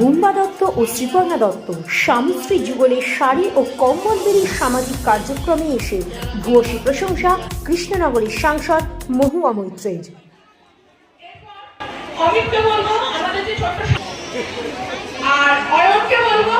বুম্বা দত্ত ও শ্রীপর্ণা দত্ত স্বামী স্ত্রী যুগলের শাড়ি ও কম্বল বেরির সামাজিক কার্যক্রমে এসে ভূয়সী প্রশংসা কৃষ্ণনগরের সাংসদ মহুয়া মৈত্রের আর অয়নকে বলব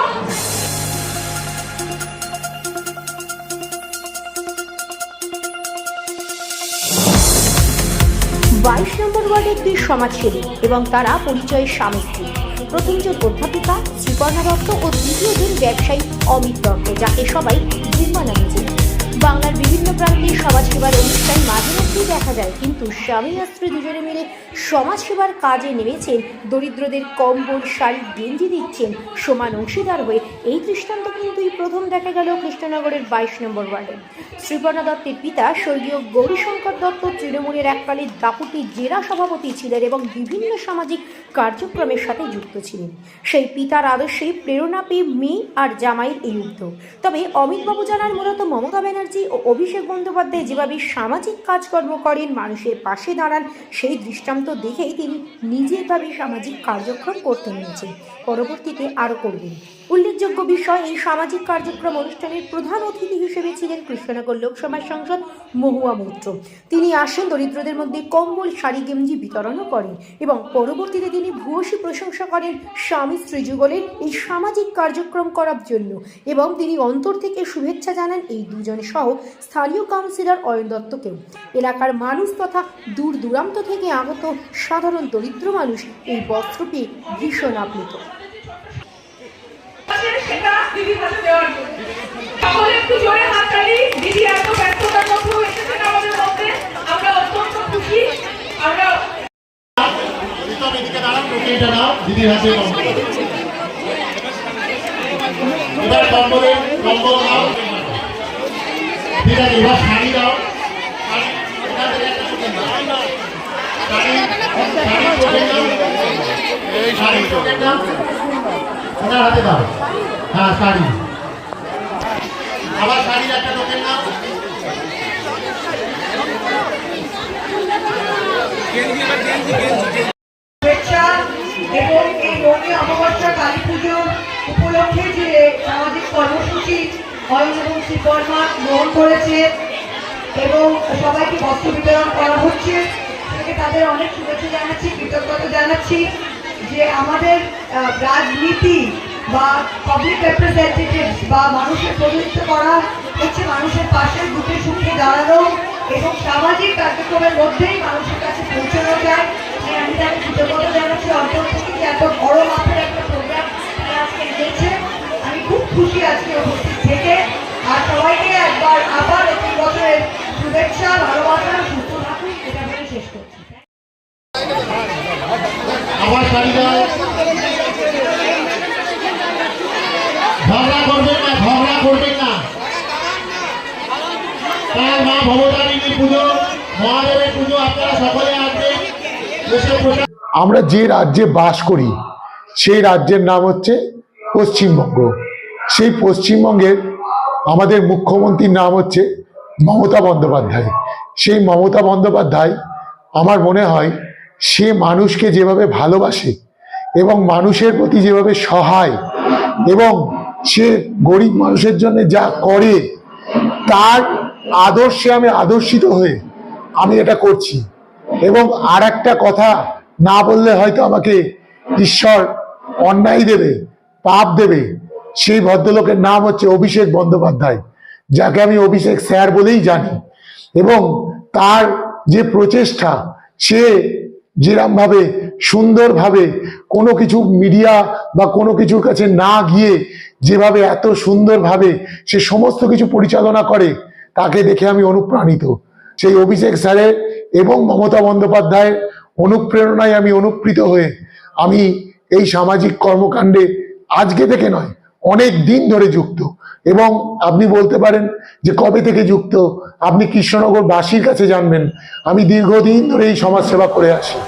বাইশ নম্বর ওয়ার্ডের দুই সমাজসেবী এবং তারা পরিচয়ের স্বামী স্ত্রী প্রথমজন অধ্যাপিকা শ্রীপর্ণা দত্ত ও দ্বিতীয়জন ব্যবসায়ী অমিত দত্ত যাকে সবাই নির্মাণ নামে চেনে। বাংলার বিভিন্ন প্রান্তে সমাজসেবার অনুষ্ঠান মাঝে মধ্যেই দেখা যায়, কিন্তু স্বামী স্ত্রী দুজনে মিলে সমাজসেবার কাজে নেমেছেন, দরিদ্রদের কম্বল শাড়ি গেঞ্জি দিচ্ছেন সমান অংশীদার হয়ে। এই দৃষ্টান্ত কিন্তু প্রথম দেখা গেল কৃষ্ণনগরের বাইশ নম্বর ওয়ার্ডে। শ্রীপর্ণা দত্তের পিতা স্বর্গীয় গৌরীশঙ্কর দত্ত তৃণমূলের এককালে দাপুটি জেলা সভাপতি ছিলেন এবং বিভিন্ন সামাজিক কার্যক্রমের সাথে যুক্ত ছিলেন। সেই পিতার আদর্শে প্রেরণা পেয়ে মেয়ে আর জামাইয়ের এই উদ্যোগ। তবে অমিতবাবু জানার মূলত মমতা ব্যানার্জি ও অভিষেক বন্দ্যোপাধ্যায় যেভাবে সামাজিক কাজকর্ম করেন, মানুষের পাশে দাঁড়ান, সেই দৃষ্টান্ত দেখেই তিনি নিজেরভাবে সামাজিক কার্যক্রম করতে নিয়েছেন পরবর্তীতে আরও করবেন। উল্লেখযোগ্য বিষয়, এই সামাজিক কার্যক্রম অনুষ্ঠানের প্রধান অতিথি হিসেবে ছিলেন কৃষ্ণনগর লোকসভার সাংসদ মহুয়া মৈত্র। তিনি আসেন, দরিদ্রদের মধ্যে কম্বল, শাড়ি, গেঞ্জি বিতরণও করেন এবং পরবর্তীতে তিনি ভূয়সী প্রশংসা করেন স্বামী স্ত্রী যুগলের এই সামাজিক কার্যক্রম করার জন্য এবং তিনি অন্তর থেকে শুভেচ্ছা জানান এই দুজন সহ স্থানীয় কাউন্সিলর অয়ন দত্তকেও। এলাকার মানুষ তথা দূর দূরান্ত থেকে আগত সাধারণ দরিদ্র মানুষ এই বস্ত্র পেয়ে ভীষণ আপ্লুত আছে সেটা দিদির হাতে দেওয়ার জন্য সকলে একটু জোরে হাততালি দিদি এত ব্যস্ততার মধ্যেও এসেছেন আমাদের মধ্যে আমরা অত্যন্ত খুশি আমরা প্রীতম এদিকে দাঁড়ান এটা নাও দিদির হাতে এবার কম্বলের কম্বল নাও ঠিক আছে এবার শাড়ি দাও শাড়ি। ওনার হাতে দাও। হ্যাঁ শাড়ি। আবার শাড়ির একটা টোকেন নাও এবং এই রঙে অমাবস্যা কালী পুজো উপলক্ষে যে সামাজিক কর্মসূচি অয়ন এবং শ্রীকর্মা গ্রহণ করেছে এবং সবাইকে বস্ত্র বিতরণ করা হচ্ছে থেকে তাদের অনেক শুভেচ্ছা জানাচ্ছি কৃতজ্ঞতা জানাচ্ছি যে আমাদের আহ, রাজনীতি বা পাবলিক রিপ্রেজেন্টেটিভস বা মানুষের প্রতিনিধিত্ব করা হচ্ছে মানুষের পাশে দুঃখে সুখে দাঁড়ানো এবং সামাজিক কার্যক্রমের মধ্যেই মানুষের কাছে পৌঁছানো যায়। তাই আমি তাকে কৃতজ্ঞতা জানাচ্ছি অন্তর থেকে যে এত বড় মাপের একটা প্রোগ্রাম আজকে এনেছে। আমি খুব খুশি আজকে উপস্থিত থেকে। আর সবাইকে একবার আবার নতুন বছরের শুভেচ্ছা, ভালোবাসা, সুস্থ থাকুন এটা বলে শেষ করছি। আবার শাড়ি দাও ঝগড়া করবেন না ঝগড়া করবেন না তার মা ভবতারিণীর পুজো, মহাদেবের পুজো, আপনারা সকলে আমরা যে রাজ্যে বাস করি, সেই রাজ্যের নাম হচ্ছে পশ্চিমবঙ্গ। সেই পশ্চিমবঙ্গের আমাদের মুখ্যমন্ত্রীর নাম হচ্ছে মমতা বন্দ্যোপাধ্যায়। সেই মমতা বন্দ্যোপাধ্যায়, আমার মনে হয়, সে মানুষকে যেভাবে ভালোবাসে এবং মানুষের প্রতি যেভাবে সহায় এবং সে গরিব মানুষের জন্য যা করে, তার আদর্শে আমি আদর্শিত হয়ে আমি এটা করছি। এবং আর একটা কথা না বললে হয়তো আমাকে ঈশ্বর অন্যায় দেবে, পাপ দেবে। সেই ভদ্রলোকের নাম হচ্ছে অভিষেক বন্দ্যোপাধ্যায়, যাকে আমি অভিষেক স্যার বলেই জানি। এবং তার যে প্রচেষ্টা, সে যেরমভাবে সুন্দরভাবে কোনো কিছু মিডিয়া বা কোনো কিছুর কাছে না গিয়ে যেভাবে এত সুন্দরভাবে সে সমস্ত কিছু পরিচালনা করে তাকে দেখে আমি অনুপ্রাণিত। সেই অভিষেক স্যারের এবং মমতা বন্দ্যোপাধ্যায়ের অনুপ্রেরণায় আমি অনুপ্রীত হয়ে আমি এই সামাজিক কর্মকাণ্ডে আজকে থেকে নয়, অনেক দিন ধরে যুক্ত। এবং আপনি বলতে পারেন যে কবে থেকে যুক্ত? আপনি কৃষ্ণনগর বাসীর কাছে জানবেন। আমি দীর্ঘদিন ধরে এই সমাজসেবা করে আসি।